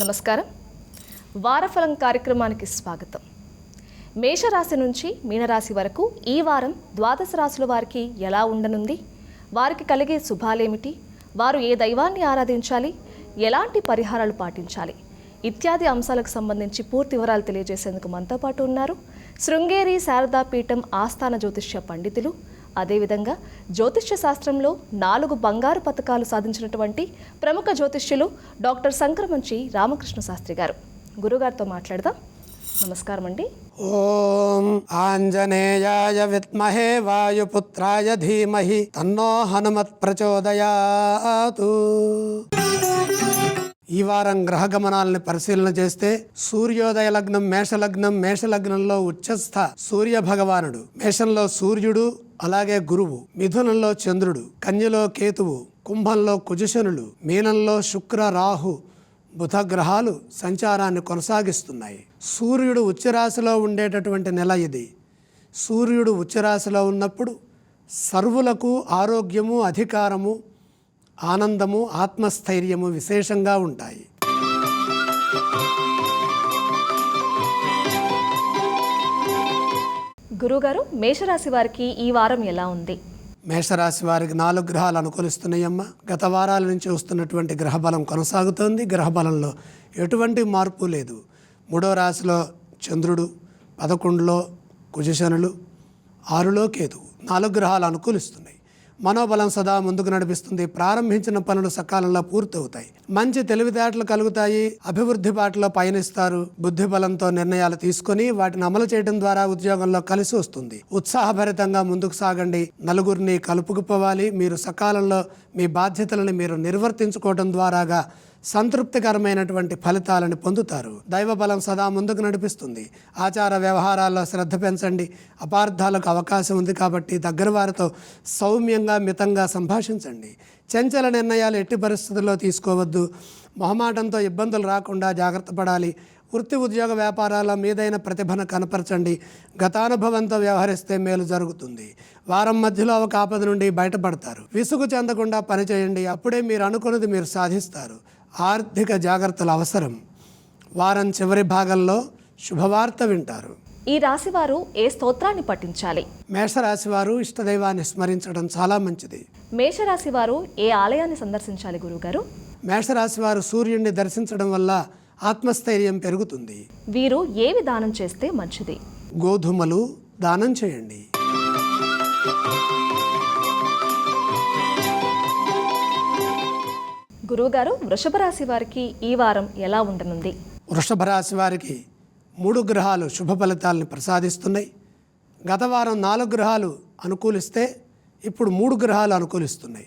నమస్కారం. వారఫలం కార్యక్రమానికి స్వాగతం. మేషరాశి నుంచి మీనరాశి వరకు ఈ వారం ద్వాదశ రాశుల వారికి ఎలా ఉండనుంది? వారికి కలిగే శుభాలేమిటి? వారు ఏ దైవాన్ని ఆరాధించాలి? ఎలాంటి పరిహారాలు పాటించాలి? ఇత్యాది అంశాలకు సంబంధించి పూర్తి వివరాలు తెలియజేసేందుకు మనతో పాటు ఉన్నారు శృంగేరి శారదాపీఠం ఆస్థాన జ్యోతిష్య పండితులు అదేవిధంగా జ్యోతిష్య శాస్త్రంలో నాలుగు బంగారు పథకాలు సాధించినటువంటి ప్రముఖ జ్యోతిష్యులు డాక్టర్ సంక్రమంచి రామకృష్ణ శాస్త్రి గారు. గురుగారితో మాట్లాడదాం. నమస్కారం అండి ఓం ఆంజనేయాయ విద్మహే వాయుపుత్రాయ ధీమహి తన్నో హనుమత్ ప్రచోదయాతు. ఈ వారం గ్రహ గమనాలను పరిశీలన చేస్తే సూర్యోదయ లగ్నం మేషలగ్నం మేషలగ్నంలో ఉచ్చస్థ సూర్య భగవానుడు. మేషంలో సూర్యుడు అలాగే గురువు మిథునంలో చంద్రుడు కన్యలో కేతువు కుంభంలో కుజశనులు మీనంలో శుక్ర రాహు బుధ గ్రహాలు సంచారాన్ని కొనసాగిస్తున్నాయి. సూర్యుడు ఉచ్చరాశిలో ఉండేటటువంటి నెల ఇది. సూర్యుడు ఉచ్చరాశిలో ఉన్నప్పుడు సర్వులకు ఆరోగ్యము అధికారము ఆనందము ఆత్మస్థైర్యము విశేషంగా ఉంటాయి. గురుగారు మేషరాశి వారికి ఈ వారం ఎలా ఉంది? మేషరాశి వారికి నాలుగు గ్రహాలు అనుకూలిస్తున్నాయమ్మ. గత వారాల నుంచి వస్తున్నటువంటి గ్రహబలం కొనసాగుతోంది. గ్రహబలంలో ఎటువంటి మార్పు లేదు. మూడో రాశిలో చంద్రుడు పదకొండులో కుజశనులు ఆరులో కేతు నాలుగు గ్రహాలు అనుకూలిస్తున్నాయి. మనోబలం సదా ముందుకు నడిపిస్తుంది. ప్రారంభించిన పనులు సకాలంలో పూర్తవుతాయి. మంచి తెలివితేటలు కలుగుతాయి. అభివృద్ధి బాటలో పయనిస్తారు. బుద్ధి బలంతో నిర్ణయాలు తీసుకొని వాటిని అమలు చేయడం ద్వారా ఉద్యోగంలో కలిసి వస్తుంది. ఉత్సాహభరితంగా ముందుకు సాగండి. నలుగురిని కలుపుకుపోవాలి. మీరు సకాలంలో మీ బాధ్యతలను మీరు నిర్వర్తించుకోవడం ద్వారాగా సంతృప్తికరమైనటువంటి ఫలితాలను పొందుతారు. దైవబలం సదా ముందుకు నడిపిస్తుంది. ఆచార వ్యవహారాల్లో శ్రద్ధ పెంచండి. అపార్థాలకు అవకాశం ఉంది కాబట్టి దగ్గర వారితో సౌమ్యంగా మితంగా సంభాషించండి. చంచల నిర్ణయాలు ఎట్టి పరిస్థితుల్లో తీసుకోవద్దు. మొహమాటంతో ఇబ్బందులు రాకుండా జాగ్రత్త పడాలి. వృత్తి ఉద్యోగ వ్యాపారాల మీదైన ప్రతిభను కనపరచండి. గతానుభవంతో వ్యవహరిస్తే మేలు జరుగుతుంది. వారం మధ్యలో ఒక ఆపద నుండి బయటపడతారు. విసుగు చెందకుండా పనిచేయండి. అప్పుడే మీరు అనుకున్నది మీరు సాధిస్తారు. ఆర్థిక జాగ్రత్తలు అవసరం. వారం చివరి భాగంలో శుభవార్త వింటారు. ఈ రాశి వారు ఏ స్తోత్రాన్ని పఠించాలి? మేషరాశి వారు ఇష్టదైవాన్ని స్మరించడం చాలా మంచిది. మేషరాశి వారు ఏ ఆలయాన్ని సందర్శించాలి గురుగారు మేషరాశి వారు సూర్యుడిని దర్శించడం వల్ల ఆత్మస్థైర్యం పెరుగుతుంది. వీరు ఏ విధానం చేస్తే మంచిది? గోధుమలు దానం చేయండి. గురువుగారు వృషభ రాశి వారికి ఈ వారం ఎలా ఉండనుంది? వృషభ రాశి వారికి మూడు గ్రహాలు శుభ ఫలితాలను ప్రసాదిస్తున్నాయి. గత వారం నాలుగు గ్రహాలు అనుకూలిస్తే ఇప్పుడు మూడు గ్రహాలు అనుకూలిస్తున్నాయి.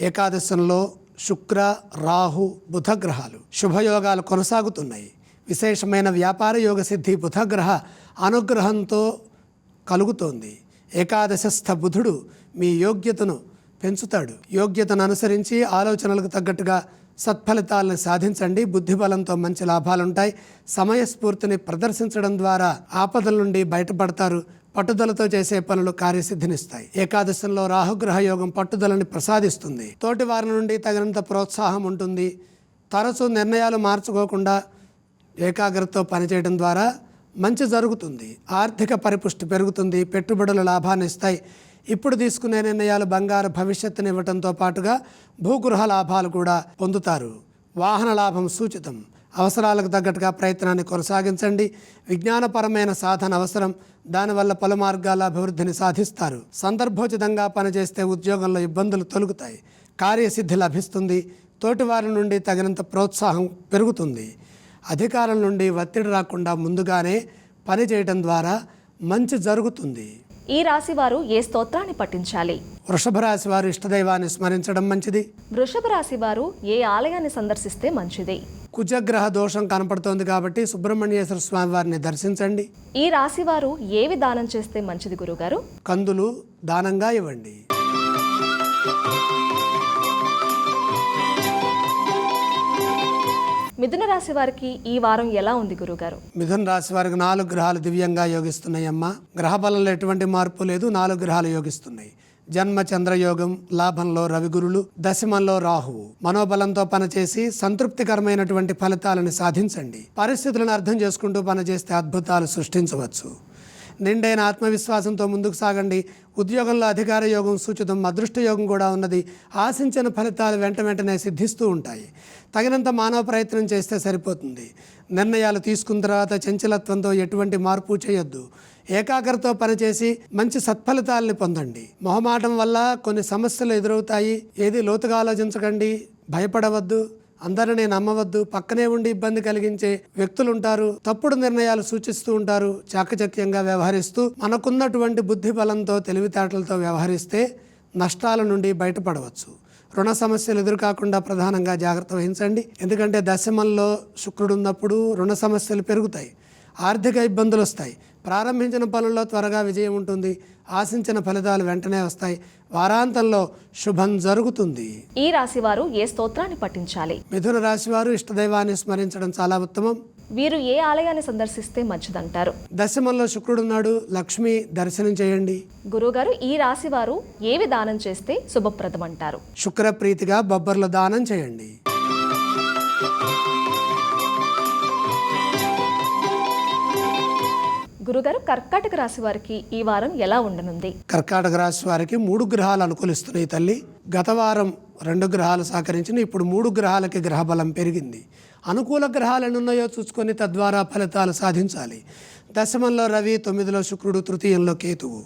ఏకాదశంలో శుక్ర రాహు బుధ గ్రహాలు శుభయోగాలు కొనసాగుతున్నాయి. విశేషమైన వ్యాపార యోగ సిద్ధి బుధగ్రహ అనుగ్రహంతో కలుగుతోంది. ఏకాదశస్థ బుధుడు మీ యోగ్యతను పెంచుతాడు. యోగ్యతను అనుసరించి ఆలోచనలకు తగ్గట్టుగా సత్ఫలితాలను సాధించండి. బుద్ధి బలంతో మంచి లాభాలుంటాయి. సమయస్ఫూర్తిని ప్రదర్శించడం ద్వారా ఆపదల నుండి బయటపడతారు. పట్టుదలతో చేసే పనులు కార్యసిద్ధినిస్తాయి. ఏకాదశంలో రాహుగ్రహ యోగం పట్టుదలని ప్రసాదిస్తుంది. తోటి వారి నుండి తగినంత ప్రోత్సాహం ఉంటుంది. తరచూ నిర్ణయాలు మార్చుకోకుండా ఏకాగ్రతతో పనిచేయడం ద్వారా మంచి జరుగుతుంది. ఆర్థిక పరిపుష్టి పెరుగుతుంది. పెట్టుబడులు లాభాన్ని ఇస్తాయి ఇప్పుడు తీసుకునే నిర్ణయాలు బంగారు భవిష్యత్తుని ఇవ్వటంతో పాటుగా భూగృహ లాభాలు కూడా పొందుతారు. వాహన లాభం సూచితం. అవసరాలకు తగ్గట్టుగా ప్రయత్నాన్ని కొనసాగించండి. విజ్ఞానపరమైన సాధన అవసరం. దానివల్ల పలు మార్గాల అభివృద్ధిని సాధిస్తారు. సందర్భోచితంగా పనిచేస్తే ఉద్యోగంలో ఇబ్బందులు తొలుగుతాయి. కార్యసిద్ధి లభిస్తుంది. తోటివారి నుండి తగినంత ప్రోత్సాహం పెరుగుతుంది. అధికారం నుండి ఒత్తిడి రాకుండా ముందుగానే పనిచేయడం ద్వారా మంచి జరుగుతుంది. ఈ రాశి వారు ఏ స్తోత్రాన్ని పఠించాలి? వృషభ రాశి వారు ఇష్టదైవాన్ని స్మరించడం మంచిది. వృషభ రాశి వారు ఏ ఆలయాన్ని సందర్శిస్తే మంచిది? కుజగ్రహ దోషం కనపడుతోంది కాబట్టి సుబ్రహ్మణ్యేశ్వర స్వామి వారిని దర్శించండి. ఈ రాశి వారు ఏవి దానం చేస్తే మంచిది గురుగారు? కందులు దానంగా ఇవ్వండి. మిథున రాశి వారికి ఈ వారం ఎలా ఉంది గురుగారు? మిథున రాశి వారికి నాలుగు గ్రహాలు దివ్యంగా యోగిస్తున్నాయమ్మా. గ్రహ బలంలో ఎటువంటి మార్పు లేదు నాలుగు గ్రహాలు యోగిస్తున్నాయి. జన్మ చంద్రయోగం లాభంలో రవిగురులు దశమంలో రాహువు. మనోబలంతో పనిచేసి సంతృప్తికరమైనటువంటి ఫలితాలను సాధించండి. పరిస్థితులను అర్థం చేసుకుంటూ పనిచేస్తే అద్భుతాలు సృష్టించవచ్చు. నిండైన ఆత్మవిశ్వాసంతో ముందుకు సాగండి. ఉద్యోగంలో అధికార యోగం సూచితం అదృష్ట యోగం కూడా ఉన్నది. ఆశించిన ఫలితాలు వెంట వెంటనే సిద్ధిస్తూ ఉంటాయి. తగినంత మానవ ప్రయత్నం చేస్తే సరిపోతుంది. నిర్ణయాలు తీసుకున్న తర్వాత చంచలత్వంతో ఎటువంటి మార్పు చేయొద్దు. ఏకాగ్రతో పనిచేసి మంచి సత్ఫలితాలని పొందండి. మొహమాటం వల్ల కొన్ని సమస్యలు ఎదురవుతాయి. ఏది లోతుగా ఆలోచించకండి. భయపడవద్దు. అందరినీ నమ్మవద్దు. పక్కనే ఉండి ఇబ్బంది కలిగించే వ్యక్తులు ఉంటారు తప్పుడు నిర్ణయాలు సూచిస్తూ ఉంటారు. చాకచక్యంగా వ్యవహరిస్తూ మనకున్నటువంటి బుద్ధి బలంతో తెలివితేటలతో వ్యవహరిస్తే నష్టాల నుండి బయటపడవచ్చు. రుణ సమస్యలు ఎదురుకాకుండా ప్రధానంగా జాగ్రత్త వహించండి. ఎందుకంటే దశమంలో శుక్రుడు ఉన్నప్పుడు రుణ సమస్యలు పెరుగుతాయి. ఆర్థిక ఇబ్బందులు వస్తాయి. ప్రారంభించిన పనుల్లో త్వరగా విజయం ఉంటుంది. ఆశించిన ఫలితాలు వెంటనే వస్తాయి. వారాంతంలో శుభం జరుగుతుంది. ఈ రాశి వారు ఏ స్తోత్రాన్ని పఠించాలి? మిథున రాశి వారు ఇష్టదైవాన్ని స్మరించడం చాలా ఉత్తమం. వీరు ఏ ఆలయాన్ని సందర్శిస్తే మంచిదంటారు? దశమంలో శుక్రుడున్నాడు లక్ష్మి దర్శనం చేయండి. గురుగారు ఈ రాశి వారు ఏవి దానం చేస్తే శుభప్రదం అంటారు శుక్రప్రీతిగా బొబ్బర్ల దానం చేయండి. గురుగారు కర్కాటక రాశి వారికి ఈ వారం ఎలా ఉండనుంది? కర్కాటక రాశి వారికి మూడు గ్రహాలు అనుకూలిస్తున్నాయి తల్లి. గత వారం రెండు గ్రహాలు సహకరించిన ఇప్పుడు మూడు గ్రహాలకి గ్రహ బలం పెరిగింది. అనుకూల గ్రహాలు ఎన్ని ఉన్నాయో చూసుకొని తద్వారా ఫలితాలు సాధించాలి. దశమంలో రవి తొమ్మిదిలో శుక్రుడు తృతీయంలో కేతువు.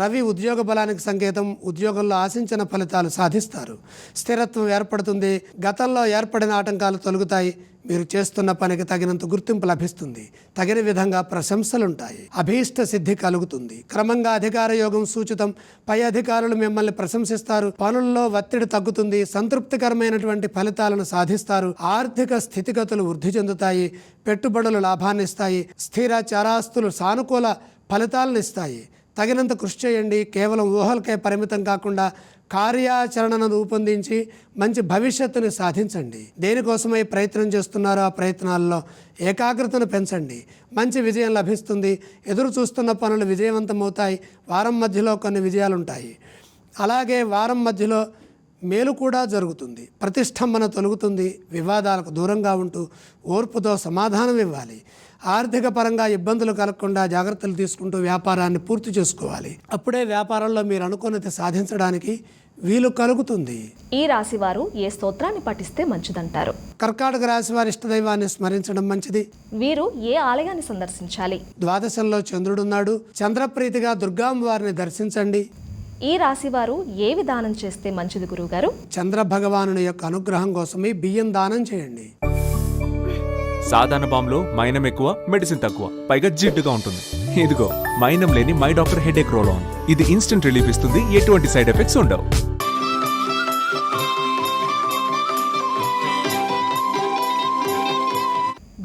రవి ఉద్యోగ బలానికి సంకేతం ఉద్యోగంలో ఆశించిన ఫలితాలు సాధిస్తారు. స్థిరత్వం ఏర్పడుతుంది. గతంలో ఏర్పడిన ఆటంకాలు తొలగుతాయి. మీరు చేస్తున్న పనికి తగినంత గుర్తింపు లభిస్తుంది. తగిన విధంగా ప్రశంసలుంటాయి. అభీష్ట సిద్ధి కలుగుతుంది. క్రమంగా అధికార యోగం సూచితం. పై అధికారులు మిమ్మల్ని ప్రశంసిస్తారు. పనుల్లో ఒత్తిడి తగ్గుతుంది. సంతృప్తికరమైనటువంటి ఫలితాలను సాధిస్తారు. ఆర్థిక స్థితిగతులు వృద్ధి చెందుతాయి. పెట్టుబడులు లాభాన్నిస్తాయి. స్థిర చరాస్తులు సానుకూల ఫలితాలను ఇస్తాయి తగినంత కృషి చేయండి. కేవలం ఊహలకే పరిమితం కాకుండా కార్యాచరణను రూపొందించి మంచి భవిష్యత్తుని సాధించండి. దేనికోసమై ప్రయత్నం చేస్తున్నారో ఆ ప్రయత్నాల్లో ఏకాగ్రతను పెంచండి. మంచి విజయం లభిస్తుంది. ఎదురు చూస్తున్న పనులు విజయవంతమవుతాయి. వారం మధ్యలో కొన్ని విజయాలు ఉంటాయి అలాగే వారం మధ్యలో మేలు కూడా జరుగుతుంది. ప్రతిష్టంభన తొలుగుతుంది. వివాదాలకు దూరంగా ఉంటూ ఓర్పుతో సమాధానం ఇవ్వాలి. ఆర్థిక పరంగా ఇబ్బందులు కలగకుండా జాగ్రత్తలు తీసుకుంటూ వ్యాపారాన్ని పూర్తి చేసుకోవాలి. అప్పుడే వ్యాపారంలో మీరు అనుకున్నది సాధించడానికి వీలు కలుగుతుంది. ఈ రాశి వారు ఏ స్తోత్రాన్ని పఠిస్తే మంచిదంటారు? కర్కాటక రాశి వారి ఇష్టదైవాన్ని స్మరించడం మంచిది. వీరు ఏ ఆలయాన్ని సందర్శించాలి? ద్వాదశంలో చంద్రుడున్నాడు చంద్రప్రీతిగా దుర్గాంబ వారిని దర్శించండి. ఈ రాశి వారు ఏవి దానం చేస్తే మంచిది గురుగారు చంద్ర భగవానుని యొక్క అనుగ్రహం కోసమే బియ్యం దానం చేయండి. సాధారణ బాంబులో మైనం ఎక్కువ మెడిసిన్ తక్కువ. పైగా జిడ్డుగా ఉంటుంది. ఇదిగో మైనం లేని my doctor headache roll on. ఇది ఇన్స్టెంట్ రిలీఫ్ ఇస్తుంది ఎటువంటి సైడ్ ఎఫెక్ట్స్ ఉండవు.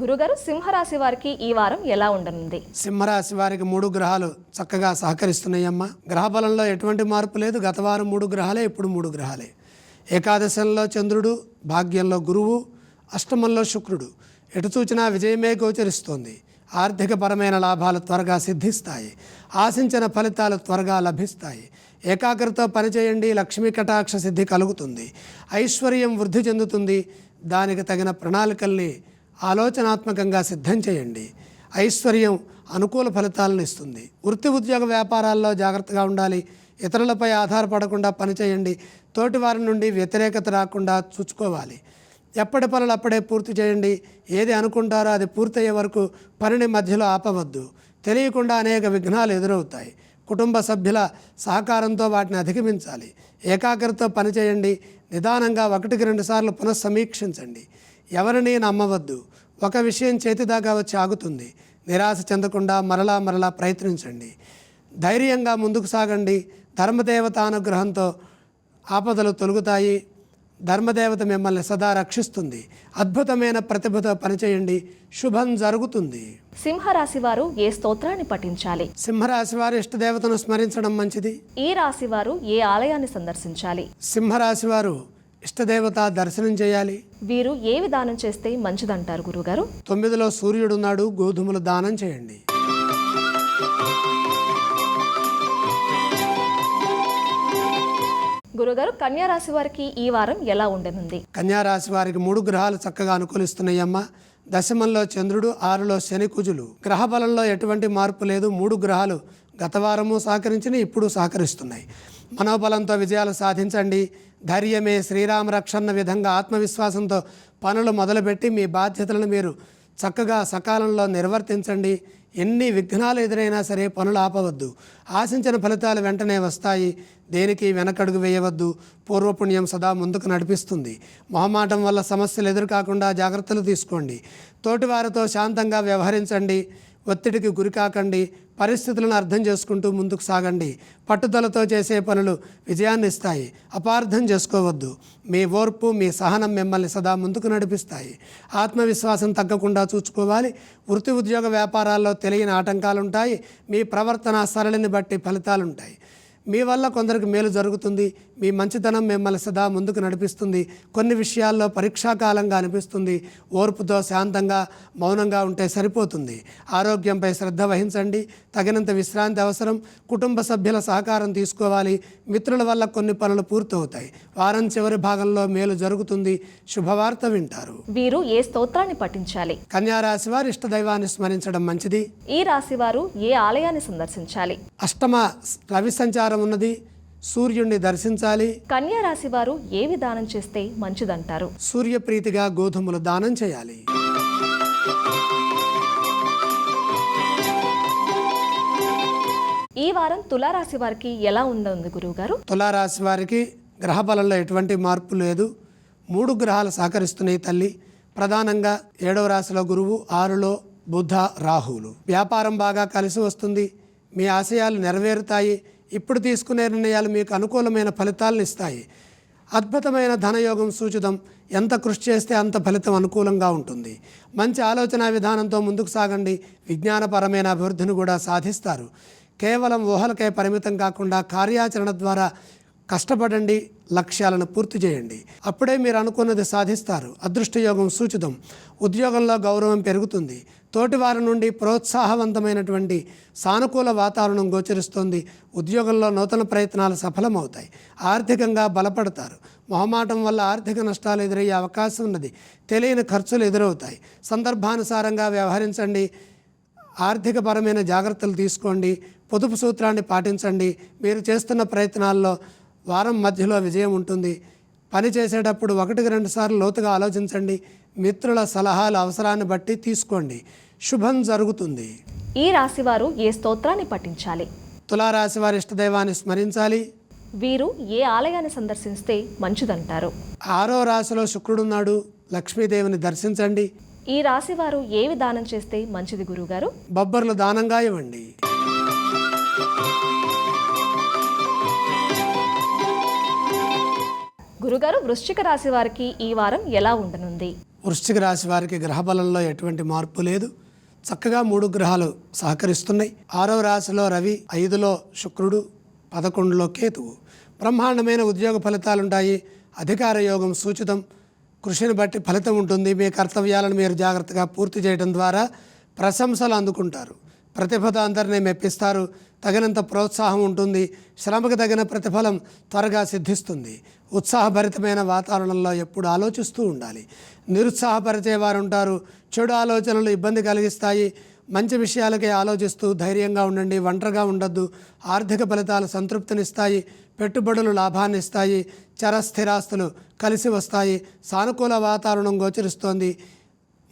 గురుగారు సింహరాశి వారికి ఈ వారం ఎలా ఉండనుంది? సింహరాశి వారికి మూడు గ్రహాలు చక్కగా సహకరిస్తున్నాయమ్మా. గ్రహ బలంలో ఎటువంటి మార్పు లేదు. గత వారం మూడు గ్రహాలే ఇప్పుడు మూడు గ్రహాలే. ఏకాదశంలో చంద్రుడు భాగ్యంలో గురువు అష్టమంలో శుక్రుడు. ఎటు చూచినా విజయమే గోచరిస్తోంది. ఆర్థికపరమైన లాభాలు త్వరగా సిద్ధిస్తాయి. ఆశించిన ఫలితాలు త్వరగా లభిస్తాయి. ఏకాగ్రతతో పనిచేయండి లక్ష్మీ కటాక్ష సిద్ధి కలుగుతుంది. ఐశ్వర్యం వృద్ధి చెందుతుంది. దానికి తగిన ప్రణాళికల్ని ఆలోచనాత్మకంగా సిద్ధం చేయండి. ఐశ్వర్యం అనుకూల ఫలితాలను ఇస్తుంది. వృత్తి ఉద్యోగ వ్యాపారాల్లో జాగ్రత్తగా ఉండాలి. ఇతరులపై ఆధారపడకుండా పనిచేయండి. తోటి వారి నుండి వ్యతిరేకత రాకుండా చూసుకోవాలి ఎప్పటి పనులు అప్పుడే పూర్తి చేయండి. ఏది అనుకుంటారో అది పూర్తయ్యే వరకు పనిని మధ్యలో ఆపవద్దు. తెలియకుండా అనేక విఘ్నాలు ఎదురవుతాయి. కుటుంబ సభ్యుల సహకారంతో వాటిని అధిగమించాలి. ఏకాగ్రతతో పనిచేయండి నిదానంగా ఒకటికి రెండు సార్లు పునఃసమీక్షించండి. ఎవరిని నమ్మవద్దు. ఒక విషయం చేతిదాకా వచ్చి ఆగుతుంది. నిరాశ చెందకుండా మరలా మరలా ప్రయత్నించండి. ధైర్యంగా ముందుకు సాగండి. ధర్మదేవత అనుగ్రహంతో ఆపదలు తొలుగుతాయి. ధర్మదేవత మిమ్మల్ని సదా రక్షిస్తుంది. అద్భుతమైన ప్రతిభతో పనిచేయండి. శుభం జరుగుతుంది. సింహరాశి వారు ఏ స్తోత్రాన్ని పఠించాలి? సింహరాశి వారి ఇష్టదేవతను స్మరించడం మంచిది. ఈ రాశి వారు ఏ ఆలయాన్ని సందర్శించాలి? సింహరాశి వారు ఇష్టదేవత దర్శనం చేయాలి. వీరు ఏవి దానం చేస్తే మంచిదంటారు గురుగారు? తొమ్మిదిలో సూర్యుడున్నాడు గోధుమలు దానం చేయండి. గురుగారు కన్యా రాశి వారికి ఈ వారం ఎలా ఉండనుంది? కన్యా రాశి వారికి మూడు గ్రహాలు చక్కగా అనుకూలిస్తున్నాయమ్మా. దశమంలో చంద్రుడు ఆరులో శని కుజులు. గ్రహ బలంలో ఎటువంటి మార్పు లేదు. మూడు గ్రహాలు గత వారము సహకరించిన ఇప్పుడు సహకరిస్తున్నాయి. మనోబలంతో విజయాలు సాధించండి. ధైర్యమే శ్రీరామ రక్షణ విధంగా ఆత్మవిశ్వాసంతో పనులు మొదలుపెట్టి మీ బాధ్యతలను మీరు చక్కగా సకాలంలో నిర్వర్తించండి. ఎన్ని విఘ్నాలు ఎదురైనా సరే పనులు ఆపవద్దు. ఆశించిన ఫలితాలు వెంటనే వస్తాయి. దేనికి వెనకడుగు వేయవద్దు. పూర్వపుణ్యం సదా ముందుకు నడిపిస్తుంది. మొహమాటం వల్ల సమస్యలు ఎదురుకాకుండా జాగ్రత్తలు తీసుకోండి. తోటివారితో శాంతంగా వ్యవహరించండి. ఒత్తిడికి గురికాకండి పరిస్థితులను అర్థం చేసుకుంటూ ముందుకు సాగండి. పట్టుదలతో చేసే పనులు విజయాన్ని ఇస్తాయి. అపార్థం చేసుకోవద్దు. మీ ఓర్పు మీ సహనం మిమ్మల్ని సదా ముందుకు నడిపిస్తాయి. ఆత్మవిశ్వాసం తగ్గకుండా చూసుకోవాలి. వృత్తి ఉద్యోగ వ్యాపారాల్లో తెలియని ఆటంకాలుంటాయి. మీ ప్రవర్తన సరళిని బట్టి ఫలితాలుంటాయి. మీ వల్ల కొందరికి మేలు జరుగుతుంది. మీ మంచితనం మిమ్మల్ని సదా ముందుకు నడిపిస్తుంది. కొన్ని విషయాల్లో పరీక్షాకాలంగా అనిపిస్తుంది. ఓర్పుతో శాంతంగా మౌనంగా ఉంటే సరిపోతుంది. ఆరోగ్యంపై శ్రద్ధ వహించండి. తగినంత విశ్రాంతి అవసరం. కుటుంబ సభ్యుల సహకారం తీసుకోవాలి. మిత్రుల వల్ల కొన్ని పనులు పూర్తవుతాయి. వారం చివరి భాగంలో మేలు జరుగుతుంది. శుభవార్త వింటారు. వీరు ఏ స్తోత్రాన్ని పఠించాలి? కన్యారాశి వారి ఇష్టదైవాన్ని స్మరించడం మంచిది. ఈ రాశి వారు ఏ ఆలయాన్ని సందర్శించాలి? అష్టమ రవి సంచారం ఉన్నది. సూర్యుణ్ణి దర్శించాలి. కన్యా రాశి వారు ఏ విధానం చేస్తే మంచిదంటారు? సూర్యప్రీతిగా గోధుమలు దానం చేయాలి. ఈ వారం తులారాశి వారికి ఎలా ఉండనుంది గురువుగారు? తులారాశి వారికి గ్రహ బలంలో ఎటువంటి మార్పు లేదు. మూడు గ్రహాలు సహకరిస్తున్నాయి తల్లి. ప్రధానంగా ఏడవ రాశిలో గురువు ఆరులో బుధ రాహువులు వ్యాపారం బాగా కలిసి వస్తుంది. మీ ఆశయాలు నెరవేరుతాయి. ఇప్పుడు తీసుకునే నిర్ణయాలు మీకు అనుకూలమైన ఫలితాలను ఇస్తాయి. అద్భుతమైన ధనయోగం సూచితం. ఎంత కృషి చేస్తే అంత ఫలితం అనుకూలంగా ఉంటుంది. మంచి ఆలోచన విధానంతో ముందుకు సాగండి. విజ్ఞానపరమైన అభివృద్ధిని కూడా సాధిస్తారు. కేవలం ఊహలకే పరిమితం కాకుండా కార్యాచరణ ద్వారా కష్టపడండి లక్ష్యాలను పూర్తి చేయండి. అప్పుడే మీరు అనుకున్నది సాధిస్తారు. అదృష్టయోగం సూచితం. ఉద్యోగంలో గౌరవం పెరుగుతుంది. తోటివారి నుండి ప్రోత్సాహవంతమైనటువంటి సానుకూల వాతావరణం గోచరిస్తోంది. ఉద్యోగంలో నూతన ప్రయత్నాలు సఫలమవుతాయి. ఆర్థికంగా బలపడతారు. మొహమాటం వల్ల ఆర్థిక నష్టాలు ఎదురయ్యే అవకాశం ఉన్నది. తెలియని ఖర్చులు ఎదురవుతాయి. సందర్భానుసారంగా వ్యవహరించండి. ఆర్థికపరమైన జాగ్రత్తలు తీసుకోండి. పొదుపు సూత్రాన్ని పాటించండి. మీరు చేస్తున్న ప్రయత్నాల్లో వారం మధ్యలో విజయం ఉంటుంది. పని చేసేటప్పుడు ఒకటికి రెండు సార్లు లోతుగా ఆలోచించండి. మిత్రుల సలహాలు అవసరాన్ని బట్టి తీసుకోండి. శుభం జరుగుతుంది. ఈ రాశి వారు ఏ స్తోత్రాన్ని పఠించాలి? తులారాశి వారి ఇష్టదైవాన్ని స్మరించాలి. వీరు ఏ ఆలయాన్ని సందర్శిస్తే మంచిదంటారు? ఆరో రాశిలో శుక్రుడున్నాడు. లక్ష్మీదేవిని దర్శించండి. ఈ రాశి వారు ఏ విధానం చేస్తే మంచిది గురువుగారు బొబ్బర్లు దానంగా ఇవ్వండి. గురుగారు వృశ్చిక రాశి వారికి ఈ వారం ఎలా ఉండనుంది? వృశ్చిక రాశి వారికి గ్రహబలంలో ఎటువంటి మార్పు లేదు. చక్కగా మూడు గ్రహాలు సహకరిస్తున్నాయి. ఆరో రాశిలో రవి ఐదులో శుక్రుడు పదకొండులో కేతువు. బ్రహ్మాండమైన ఉద్యోగ ఫలితాలు ఉంటాయి అధికార యోగం సూచితం. కృషిని బట్టి ఫలితం ఉంటుంది. మీ కర్తవ్యాలను మీరు జాగ్రత్తగా పూర్తి చేయడం ద్వారా ప్రశంసలు అందుకుంటారు. ప్రతిభతో అందరినీ మెప్పిస్తారు. తగినంత ప్రోత్సాహం ఉంటుంది. శ్రమకు తగిన ప్రతిఫలం త్వరగా సిద్ధిస్తుంది. ఉత్సాహభరితమైన వాతావరణంలో ఎప్పుడు ఆలోచిస్తూ ఉండాలి. నిరుత్సాహపరిచే వారు ఉంటారు చెడు ఆలోచనలు ఇబ్బంది కలిగిస్తాయి. మంచి విషయాలకే ఆలోచిస్తూ ధైర్యంగా ఉండండి ఒంటరిగా ఉండొద్దు. ఆర్థిక ఫలితాలు సంతృప్తినిస్తాయి పెట్టుబడులు లాభాన్ని ఇస్తాయి చర స్థిరాస్తులు కలిసి వస్తాయి. సానుకూల వాతావరణం గోచరిస్తోంది.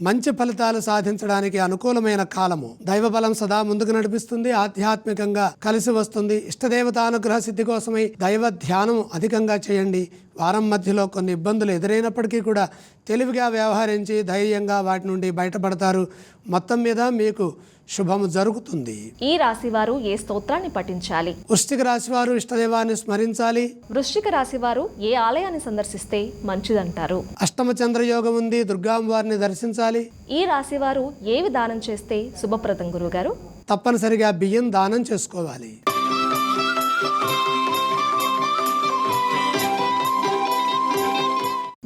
మంచి ఫలితాలు సాధించడానికి అనుకూలమైన కాలము. దైవబలం సదా ముందుకు నడిపిస్తుంది. ఆధ్యాత్మికంగా కలిసి వస్తుంది. ఇష్టదేవతానుగ్రహ సిద్ధి కోసమై దైవ ధ్యానం అధికంగా చేయండి. వారం మధ్యలో కొన్ని ఇబ్బందులు ఎదురైనప్పటికీ కూడా తెలివిగా వ్యవహరించి ధైర్యంగా వాటి నుండి బయటపడతారు. మొత్తం మీద మీకు శుభము జరుగుతుంది. ఈ రాశి వారు ఏ స్తోత్రాన్ని పఠించాలి? వృశ్చిక రాశి వారు ఇష్టదైవాన్ని స్మరించాలి. వృశ్చిక రాశి వారు ఏ ఆలయాన్ని సందర్శిస్తే మంచిదంటారు? అష్టమ చంద్రయోగం ఉంది దుర్గాంవారిని దర్శించాలి. ఈ రాశి వారు ఏ విధానం చేస్తే శుభప్రదం గురుగారు? తప్పనిసరిగా బియ్యం దానం చేసుకోవాలి.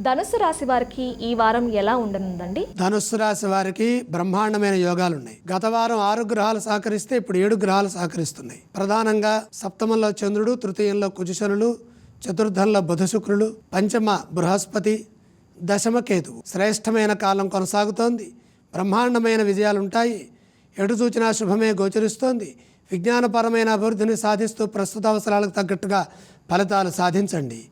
ధనుసు రాశి వారికి ఈ వారం ఎలా ఉండనుందండి? ధనుస్సు రాశి వారికి బ్రహ్మాండమైన యోగాలు ఉన్నాయి గత వారం ఆరు గ్రహాలు సహకరిస్తే ఇప్పుడు ఏడు గ్రహాలు సహకరిస్తున్నాయి. ప్రధానంగా సప్తమంలో చంద్రుడు తృతీయంలో కుజశనులు చతుర్థంలో బుధ శుక్రులు పంచమ బృహస్పతి దశమ కేతువు. శ్రేష్టమైన కాలం కొనసాగుతోంది. బ్రహ్మాండమైన విజయాలుంటాయి. ఎటు చూచినా శుభమే గోచరిస్తోంది. విజ్ఞానపరమైన అభివృద్ధిని సాధిస్తూ ప్రస్తుత అవసరాలకు తగ్గట్టుగా ఫలితాలు సాధించండి.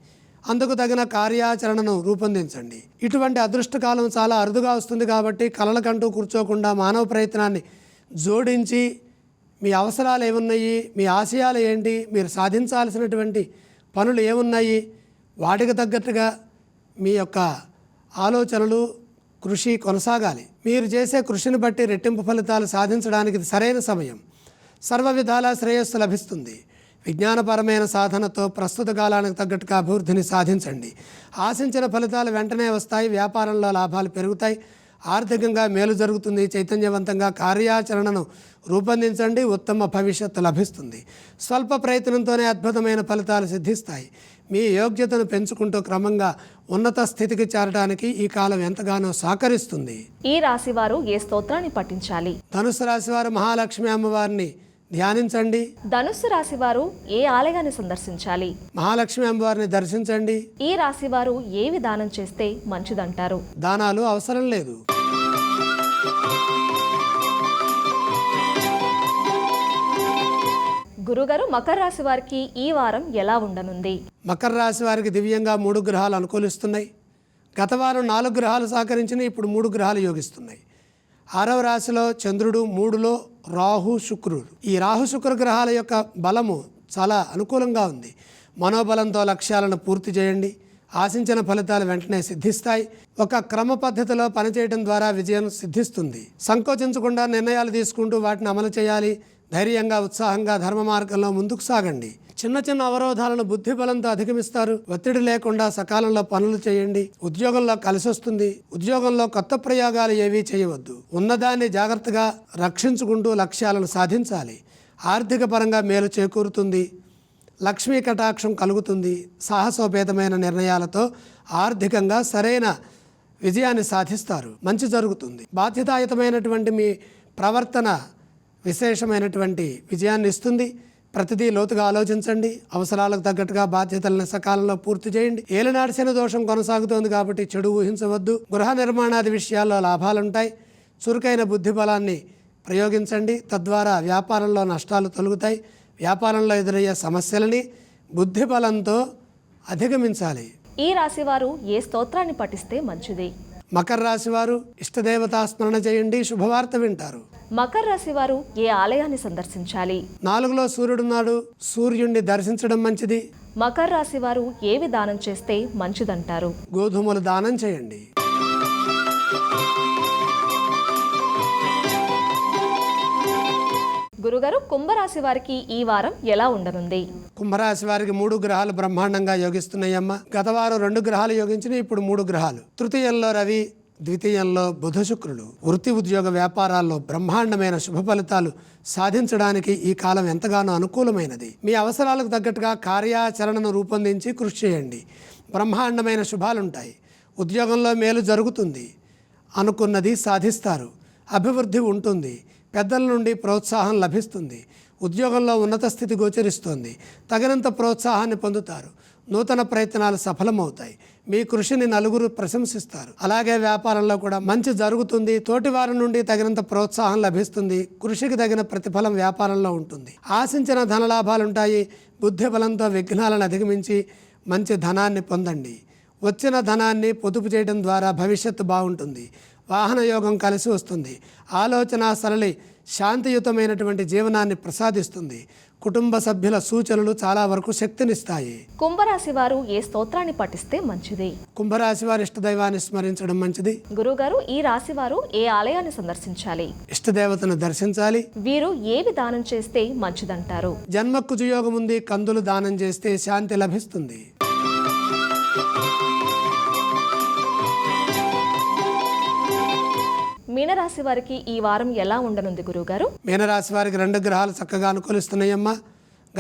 అందుకు తగిన కార్యాచరణను రూపొందించండి. ఇటువంటి అదృష్టకాలం చాలా అరుదుగా వస్తుంది కాబట్టి కలలకంటూ కూర్చోకుండా మానవ ప్రయత్నాన్ని జోడించి మీ అవసరాలు ఏమున్నాయి మీ ఆశయాలు ఏంటి మీరు సాధించాల్సినటువంటి పనులు ఏమున్నాయి వాటికి తగ్గట్టుగా మీ యొక్క ఆలోచనలు కృషి కొనసాగాలి. మీరు చేసే కృషిని బట్టి రెట్టింపు ఫలితాలు సాధించడానికి సరైన సమయం. సర్వ విధాల శ్రేయస్సు లభిస్తుంది. విజ్ఞానపరమైన సాధనతో ప్రస్తుత కాలానికి తగ్గట్టుగా అభివృద్ధిని సాధించండి. ఆశించిన ఫలితాలు వెంటనే వస్తాయి వ్యాపారంలో లాభాలు పెరుగుతాయి ఆర్థికంగా మేలు జరుగుతుంది చైతన్యవంతంగా కార్యాచరణను రూపొందించండి ఉత్తమ భవిష్యత్తు లభిస్తుంది. స్వల్ప ప్రయత్నంతోనే అద్భుతమైన ఫలితాలు సిద్ధిస్తాయి. మీ యోగ్యతను పెంచుకుంటూ క్రమంగా ఉన్నత స్థితికి చేరడానికి ఈ కాలం ఎంతగానో సహకరిస్తుంది. ఈ రాశి వారు ఏ స్తోత్రాన్ని పఠించాలి? ధనుసు రాశి వారు మహాలక్ష్మి అమ్మవారిని ధ్యానించండి. ధనుస్సు రాశి వారు ఏ ఆలయాన్ని సందర్శించాలి? మహాలక్ష్మి అమ్మవారిని దర్శించండి. ఈ రాశి వారు ఏ విధానం చేస్తే మంచిదంటారు? దానాలు అవసరం లేదు. గురుగారు మకర రాశి వారికి ఈ వారం ఎలా ఉండనుంది? మకర రాశి వారికి దివ్యంగా మూడు గ్రహాలు అనుకూలిస్తున్నాయి. గత వారం నాలుగు గ్రహాలు సహకరించిన ఇప్పుడు మూడు గ్రహాలు యోగిస్తున్నాయి. ఆరవ రాశిలో చంద్రుడు మూడులో రాహు శుక్రుడు. ఈ రాహు శుక్ర గ్రహాల యొక్క బలము చాలా అనుకూలంగా ఉంది. మనోబలంతో లక్ష్యాలను పూర్తి చేయండి. ఆశించిన ఫలితాలు వెంటనే సిద్ధిస్తాయి. ఒక క్రమ పద్ధతిలో పనిచేయడం ద్వారా విజయం సిద్ధిస్తుంది. సంకోచించకుండా నిర్ణయాలు తీసుకుంటూ వాటిని అమలు చేయాలి. ధైర్యంగా ఉత్సాహంగా ధర్మ మార్గంలో ముందుకు సాగండి. చిన్న చిన్న అవరోధాలను బుద్ధి బలంతో అధిగమిస్తారు. ఒత్తిడి లేకుండా సకాలంలో పనులు చేయండి. ఉద్యోగంలో కలిసి వస్తుంది ఉద్యోగంలో కొత్త ప్రయోగాలు ఏవీ చేయవద్దు. ఉన్నదాన్ని జాగ్రత్తగా రక్షించుకుంటూ లక్ష్యాలను సాధించాలి. ఆర్థిక పరంగా మేలు చేకూరుతుంది. లక్ష్మీ కటాక్షం కలుగుతుంది. సాహసోపేతమైన నిర్ణయాలతో ఆర్థికంగా సరైన విజయాన్ని సాధిస్తారు. మంచి జరుగుతుంది. బాధ్యతాయుతమైనటువంటి మీ ప్రవర్తన విశేషమైనటువంటి విజయాన్ని ఇస్తుంది. ప్రతిదీ లోతుగా ఆలోచించండి. అవసరాలకు తగ్గట్టుగా బాధ్యతలను సకాలంలో పూర్తి చేయండి. ఏలినాటి శని దోషం కొనసాగుతోంది కాబట్టి చెడు ఊహించవద్దు. గృహ నిర్మాణాది విషయాల్లో లాభాలుంటాయి. చురుకైన బుద్ధి బలాన్ని ప్రయోగించండి. తద్వారా వ్యాపారంలో నష్టాలు తొలుగుతాయి. వ్యాపారంలో ఎదురయ్యే సమస్యలని బుద్ధి బలంతో అధిగమించాలి. ఈ రాశి వారు ఏ స్తోత్రాన్ని పఠిస్తే మంచిది? మకర రాశి వారు ఇష్టదేవతా స్మరణ చేయండి. శుభవార్త వింటారు. మకర రాశి వారు ఏ ఆలయాన్ని సందర్శించాలి? నాలుగులో సూర్యుడున్నాడు సూర్యుడిని దర్శించడం మంచిది. మకర రాశి వారు ఏ విధానం చేస్తే మంచిదంటారు? గోధుమలు దానం చేయండి. గురుగారు కుంభరాశి వారికి ఈ వారం ఎలా ఉండనుంది? కుంభరాశి వారికి మూడు గ్రహాలు బ్రహ్మాండంగా యోగిస్తున్నాయమ్మ. గత వారం రెండు గ్రహాలు యోగించిన ఇప్పుడు మూడు గ్రహాలు. తృతీయంలో రవి ద్వితీయంలో బుధ శుక్రులు వృత్తి ఉద్యోగ వ్యాపారాల్లో బ్రహ్మాండమైన శుభ ఫలితాలు సాధించడానికి ఈ కాలం ఎంతగానో అనుకూలమైనది. మీ అవసరాలకు తగ్గట్టుగా కార్యాచరణను రూపొందించి కృషి చేయండి. బ్రహ్మాండమైన శుభాలుంటాయి. ఉద్యోగంలో మేలు జరుగుతుంది. అనుకున్నది సాధిస్తారు. అభివృద్ధి ఉంటుంది. పెద్దల నుండి ప్రోత్సాహం లభిస్తుంది. ఉద్యోగంలో ఉన్నత స్థితి గోచరిస్తోంది. తగినంత ప్రోత్సాహాన్ని పొందుతారు. నూతన ప్రయత్నాలు సఫలమవుతాయి. మీ కృషిని నలుగురు ప్రశంసిస్తారు. అలాగే వ్యాపారంలో కూడా మంచి జరుగుతుంది. తోటి వారి నుండి తగినంత ప్రోత్సాహం లభిస్తుంది. కృషికి తగిన ప్రతిఫలం వ్యాపారంలో ఉంటుంది. ఆశించిన ధనలాభాలుంటాయి. బుద్ధి బలంతో విఘ్నాలను అధిగమించి మంచి ధనాన్ని పొందండి. వచ్చిన ధనాన్ని పొదుపు చేయడం ద్వారా భవిష్యత్తు బాగుంటుంది. వాహన యోగం కలిసి వస్తుంది. ఆలోచన సరళి శాంతియుతమైనటువంటి జీవనాన్ని ప్రసాదిస్తుంది. కుటుంబ సభ్యుల సూచనలు చాలా వరకు శక్తినిస్తాయి. కుంభరాశి వారు ఏ స్తోత్రాన్ని పఠిస్తే మంచిది? కుంభరాశి వారి ఇష్టదైవాన్ని స్మరించడం మంచిది. గురుగారు ఈ రాశి వారు ఏ ఆలయాన్ని సందర్శించాలి? ఇష్టదేవతను దర్శించాలి. వీరు ఏ విధానం చేస్తే మంచిదంటారు? జన్మ కుజయోగం ఉంది కందులు దానం చేస్తే శాంతి లభిస్తుంది. మీనరాశి వారికి ఈ వారం ఎలా ఉండనుంది గురుగారు మీనరాశి వారికి రెండు గ్రహాలు చక్కగా అనుకూలిస్తున్నాయమ్మా.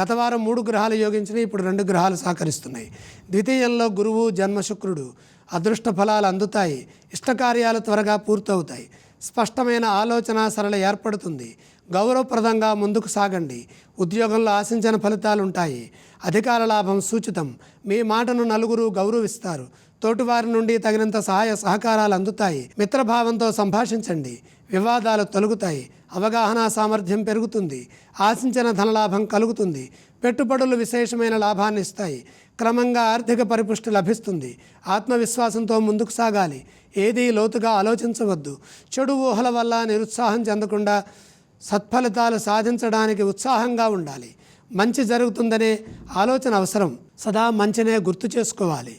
గత వారం మూడు గ్రహాలు యోగించినాయి ఇప్పుడు రెండు గ్రహాలు సహకరిస్తున్నాయి. ద్వితీయంలో గురువు జన్మ శుక్రుడు. అదృష్ట ఫలాలు అందుతాయి. ఇష్టకార్యాలు త్వరగా పూర్తవుతాయి. స్పష్టమైన ఆలోచన సరళ ఏర్పడుతుంది. గౌరవప్రదంగా ముందుకు సాగండి. ఉద్యోగంలో ఆశించిన ఫలితాలు ఉంటాయి అధికార లాభం సూచితం. మీ మాటను నలుగురు గౌరవిస్తారు. తోటివారి నుండి తగినంత సహాయ సహకారాలు అందుతాయి. మిత్రభావంతో సంభాషించండి. వివాదాలు తొలగుతాయి. అవగాహన సామర్థ్యం పెరుగుతుంది. ఆశించిన ధనలాభం కలుగుతుంది. పెట్టుబడులు విశేషమైన లాభాన్ని ఇస్తాయి. క్రమంగా ఆర్థిక పరిపుష్టి లభిస్తుంది. ఆత్మవిశ్వాసంతో ముందుకు సాగాలి. ఏదీ లోతుగా ఆలోచించవద్దు. చెడు ఊహల వల్ల నిరుత్సాహం చెందకుండా సత్ఫలితాలు సాధించడానికి ఉత్సాహంగా ఉండాలి. మంచి జరుగుతుందనే ఆలోచన అవసరం. సదా మంచినే గుర్తు చేసుకోవాలి.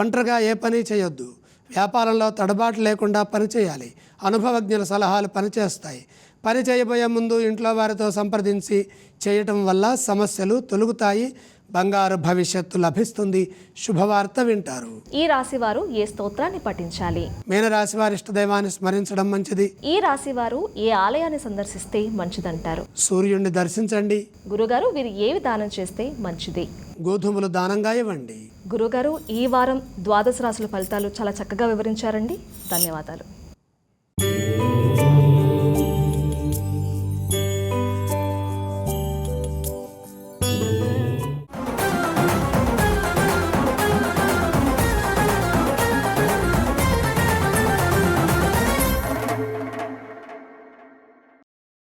ఒంటరిగా ఏ పని చేయొద్దు. వ్యాపారంలో తడబాటు లేకుండా పనిచేయాలి అనుభవజ్ఞుల సలహాలు పనిచేస్తాయి పని చేయబోయే ముందు ఇంట్లో వారితో సంప్రదించి చేయటం వల్ల సమస్యలు తొలుగుతాయి. బంగారు భవిష్యత్తు లభిస్తుంది. శుభవార్త వింటారు. ఈ రాశి వారు ఏ స్తోత్రాన్ని పఠించాలి? మీనరాశి వారి ఇష్టదైవాన్ని స్మరించడం మంచిది. ఈ రాశి వారు ఏ ఆలయాన్ని సందర్శిస్తే మంచిదంటారు? సూర్యుడిని దర్శించండి. గురుగారు వీరు ఏవి దానం చేస్తే మంచిది? గోధుమలు దానంగా ఇవ్వండి. గురుగారు ఈ వారం ద్వాదశ రాసుల ఫలితాలు చాలా చక్కగా వివరించారండి. ధన్యవాదాలు.